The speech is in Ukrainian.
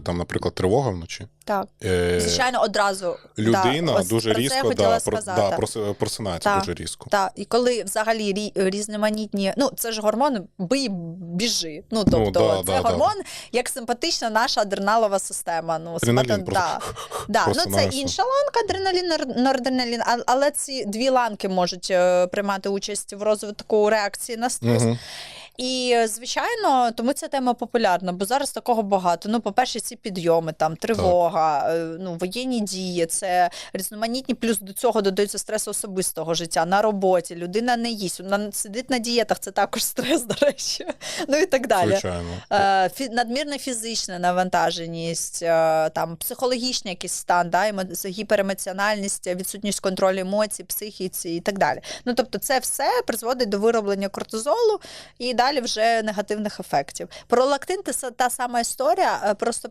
Там, наприклад, тривога вночі. Так, Е, звичайно, одразу людина да, дуже про різко да, про, да, прос- просинається Так. дуже різко. Так, і коли взагалі рі, різноманітні, ну це ж гормон бий, біжи. Ну тобто, да, це да, да. гормон, як симпатична наша адреналова система. Ну, Адреналін симпати- просто да. Да, ну це просинаєшся. інша ланка адреналін, норадреналін, але ці дві ланки можуть е, приймати участь в розвитку реакції на стрес. Мгм. І е, звичайно, тому ця тема популярна, бо зараз такого багато. Ну, по-перше, ці підйоми, там тривога, е, ну воєнні дії, це різноманітні. Плюс до цього додаються стрес особистого життя на роботі. Людина не їсть, вона сидить на дієтах, це також стрес, до речі. Ну і так далі. Звичайно. Е, фі- надмірна фізична навантаженість, там психологічний якийсь стан, да, гіперемоціональність, відсутність контролю емоцій, психіці і так далі. Ну тобто, це все призводить до вироблення кортизолу і далі вже негативних ефектів. Пролактин це та сама історія, просто просто